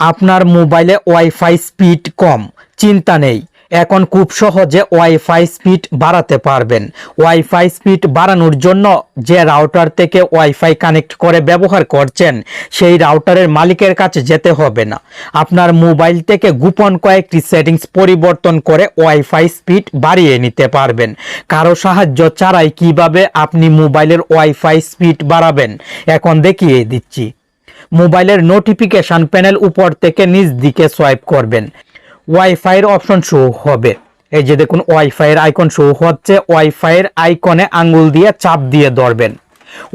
আপনার মোবাইলে wifi speed কম, চিন্তা নেই। এখন খুব সহজে ওয়াইফাই স্পিড বাড়াতে পারবেন। ওয়াইফাই স্পিড বাড়ানোর জন্য যে রাউটার থেকে ওয়াইফাই কানেক্ট করে ব্যবহার করছেন, সেই রাউটারের মালিকের কাছে যেতে হবে না। আপনার মোবাইল থেকে গোপন কয়েকটি সেটিংস পরিবর্তন করে ওয়াইফাই স্পিড বাড়িয়ে নিতে পারবেন। কারও সাহায্য ছাড়াই কীভাবে আপনি মোবাইলের ওয়াইফাই স্পিড বাড়াবেন, এখন দেখিয়ে দিচ্ছি। মোবাইলের নোটিফিকেশান প্যানেল উপর থেকে নিজ দিকে সোয়াইপ করবেন। ওয়াইফাইয়ের অপশন শো হবে। এই যে দেখুন ওয়াইফাইয়ের আইকন শো হচ্ছে ওয়াইফাইয়ের আইকনে আঙ্গুল দিয়ে চাপ দিয়ে ধরবেন।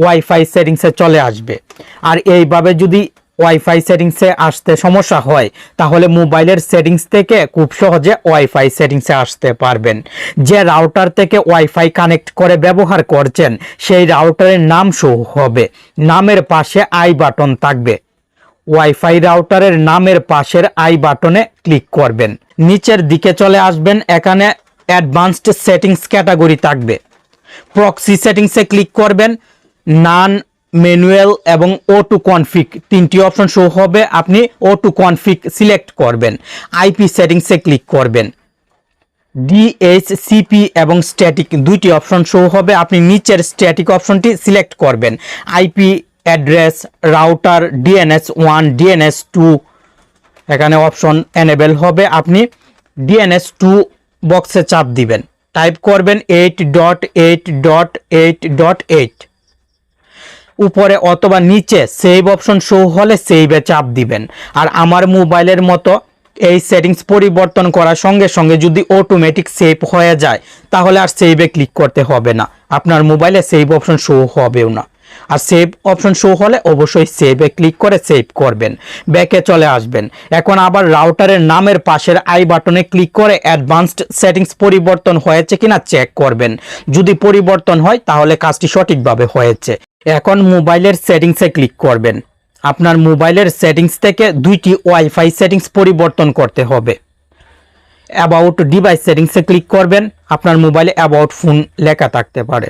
ওয়াইফাই সেটিংসে চলে আসবে। আর এইভাবে যদি ওয়াইফাই সেটিংসে আসতে সমস্যা হয়, তাহলে মোবাইলের সেটিংস থেকে খুব সহজে ওয়াইফাই সেটিংসে আসতে পারবেন। যে রাউটার থেকে ওয়াইফাই কানেক্ট করে ব্যবহার করছেন, সেই রাউটারের নাম শো হবে। নামের পাশে আই বাটন থাকবে। ওয়াইফাই রাউটারের নামের পাশের আই বাটনে ক্লিক করবেন। নিচের দিকে চলে আসবেন, এখানে অ্যাডভান্সড সেটিংস ক্যাটাগরি থাকবে। প্রক্সি সেটিংসে ক্লিক করবেন। নান ম্যানুয়াল এবং ও টু কনফিগ তিনটি অপশন শো হবে। আপনি ও টু কনফিগ সিলেক্ট করবেন আইপি সেটিংসে ক্লিক করবেন। ডিএইচসিপি এবং স্ট্যাটিক দুইটি অপশন শো হবে। আপনি নিচের স্ট্যাটিক অপশনটি সিলেক্ট করবেন। IP address router DNS one DNS two এখানে অপশন এনেবেল হবে। আপনি ডিএনএস টু বক্সে চাপ দিবেন। টাইপ করবেন eight dot eight dot eight dot eight উপরে অথবা নিচে সেভ অপশন শো হলে সেভে চাপ দিবেন। আর আমার মোবাইলের মতো এই সেটিংস পরিবর্তন করার সঙ্গে সঙ্গে যদি অটোমেটিক সেভ হয়ে যায়, তাহলে আর সেভে ক্লিক করতে হবে না। আপনার মোবাইলে সেভ অপশন শো হবেও না। আর সেভ অপশন শো হলে অবশ্যই সেভে ক্লিক করে সেভ করবেন। ব্যাকে চলে আসবেন। এখন আবার রাউটারের নামের পাশের আই বাটনে ক্লিক করে অ্যাডভান্সড সেটিংস পরিবর্তন হয়েছে কিনা চেক করবেন। যদি পরিবর্তন হয়, তাহলে কাজটি সঠিকভাবে হয়েছে। এখন মোবাইলের সেটিংসে ক্লিক করবেন। আপনার মোবাইলের সেটিংস থেকে দুইটি ওয়াইফাই সেটিংস পরিবর্তন করতে হবে। অ্যাবাউট ডিভাইস সেটিংসে ক্লিক করবেন। আপনার মোবাইলে অ্যাবাউট ফোন লেখা থাকতে পারে।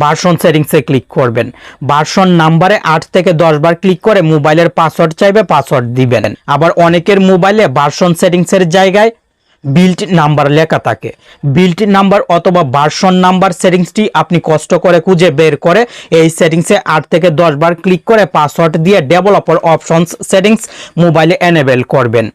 ভার্সন সেটিংসে ক্লিক করবেন। ভার্সন নাম্বারে আট থেকে দশ বার ক্লিক করে মোবাইলের পাসওয়ার্ড চাইবে পাসওয়ার্ড দিবেন। আবার অনেকের মোবাইলে ভার্সন সেটিংসের জায়গায় বিল্ট নাম্বার লেখা থাকে। বিল্ট নাম্বার অথবা ভার্সন নাম্বার সেটিংসটি আপনি কষ্ট করে খুঁজে বের করে এই সেটিংসে আট থেকে দশ বার ক্লিক করে পাসওয়ার্ড দিয়ে ডেভেলপার অপশনস সেটিংস মোবাইলে এনেবেল করবেন।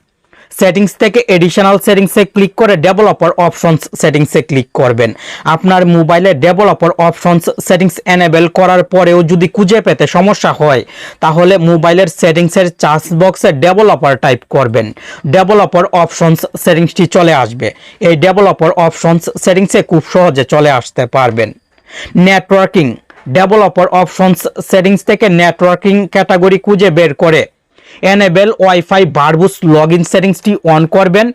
সেটিংস থেকে এডিশনাল সেটিংসে ক্লিক করে ডেভেলপার অপশনস সেটিংসে ক্লিক করবেন। আপনার মোবাইলে ডেভেলপার অপশনস সেটিংস এনেবেল করার পরেও যদি খুঁজে পেতে সমস্যা হয়, তাহলে মোবাইলের সেটিংসের চার্জ বক্সে ডেভেলপার টাইপ করবেন। ডেভেলপার অপশনস সেটিংসটি চলে আসবে। এই ডেভেলপার অপশনস সেটিংসে খুব সহজে চলে আসতে পারবেন। নেটওয়ার্কিং ডেভেলপার অপশনস সেটিংস থেকে নেটওয়ার্কিং ক্যাটাগরি খুঁজে বের করে enable wifi verbose logging সেটিংসটি অন করবেন।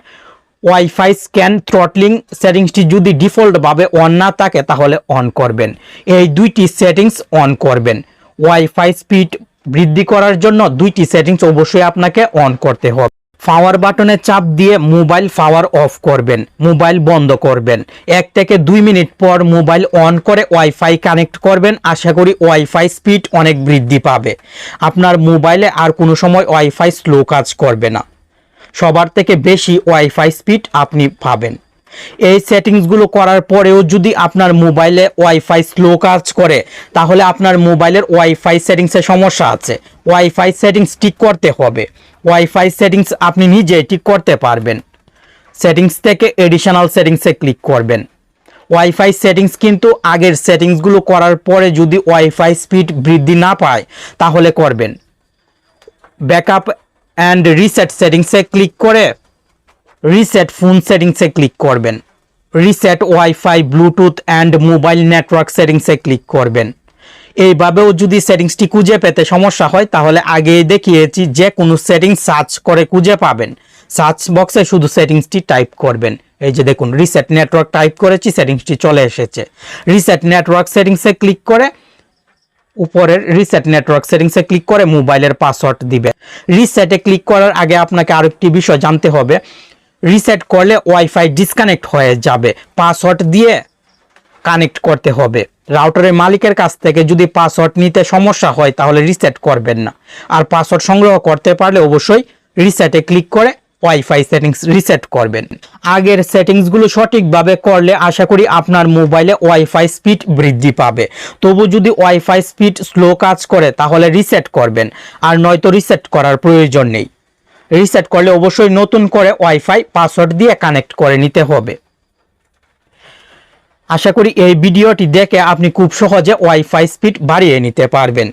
ওয়াইফাই স্ক্যান থ্রটলিং সেটিংসটি যদি ডিফল্টভাবে অন না থাকে, তাহলে অন করবেন। এই দুইটি সেটিংস অন করবেন। ওয়াইফাই স্পিড বৃদ্ধি করার জন্য দুইটি সেটিংস অবশ্যই আপনাকে অন করতে হবে। পাওয়ার বাটনে চাপ দিয়ে মোবাইল পাওয়ার অফ করবেন, মোবাইল বন্ধ করবেন। এক থেকে দুই মিনিট পর মোবাইল অন করে ওয়াইফাই কানেক্ট করবেন। আশা করি ওয়াইফাই স্পিড অনেক বৃদ্ধি পাবে। আপনার মোবাইলে আর কোনো সময় ওয়াইফাই স্লো কাজ করবে না। সবার থেকে বেশি ওয়াইফাই স্পিড আপনি পাবেন। এই সেটিংসগুলো করার পরেও যদি আপনার মোবাইলে ওয়াইফাই স্লো কাজ করে, তাহলে আপনার মোবাইলের ওয়াইফাই সেটিংসে সমস্যা আছে। ওয়াইফাই সেটিংস ঠিক করতে হবে। ওয়াইফাই সেটিংস আপনি নিজেই ঠিক করতে পারবেন। সেটিংস থেকে এডিশনাল সেটিংসে ক্লিক করবেন। ওয়াইফাই সেটিংস কিন্তু আগের সেটিংসগুলো করার পরে যদি ওয়াইফাই স্পিড বৃদ্ধি না পায়, তাহলে করবেন। ব্যাকআপ অ্যান্ড রিসেট সেটিংসে ক্লিক করে রিসেট ফোন সেটিংসে ক্লিক করবেন। Reset wifi bluetooth and mobile network সেটিংসে ক্লিক করবেন। এইভাবেও যদি সেটিংসটি খুঁজে পেতে সমস্যা হয়, তাহলে আগেই দেখিয়েছি যে কোনো সেটিংস সার্চ করে খুঁজে পাবেন। সার্চ বক্সে শুধু সেটিংসটি টাইপ করবেন। এই যে দেখুন রিসেট নেটওয়ার্ক টাইপ করেছি সেটিংসটি চলে এসেছে। রিসেট নেটওয়ার্ক সেটিংসে ক্লিক করে, উপরের রিসেট নেটওয়ার্ক সেটিংসে ক্লিক করে মোবাইলের পাসওয়ার্ড দিবে। রিসেটে ক্লিক করার আগে আপনাকে আরেকটি বিষয় জানতে হবে। রিসেট করলে ওয়াইফাই ডিসকানেক্ট হয়ে যাবে। পাসওয়ার্ড দিয়ে কানেক্ট করতে হবে। রাউটারের মালিকের কাছ থেকে যদি পাসওয়ার্ড নিতে সমস্যা হয়, তাহলে রিসেট করবেন না। আর পাসওয়ার্ড সংগ্রহ করতে পারলে অবশ্যই রিসেটে ক্লিক করে ওয়াইফাই সেটিংস রিসেট করবেন। আগের সেটিংসগুলো সঠিকভাবে করলে আশা করি আপনার মোবাইলে ওয়াইফাই স্পিড বৃদ্ধি পাবে। তবু যদি ওয়াইফাই স্পিড স্লো কাজ করে, তাহলে রিসেট করবেন। আর নয়তো রিসেট করার প্রয়োজন নেই। রিসেট করলে অবশ্যই নতুন করে ওয়াইফাই পাসওয়ার্ড দিয়ে কানেক্ট করে নিতে হবে। আশা করি এই ভিডিওটি দেখে আপনি খুব সহজে ওয়াইফাই স্পিড বাড়িয়ে নিতে পারবেন।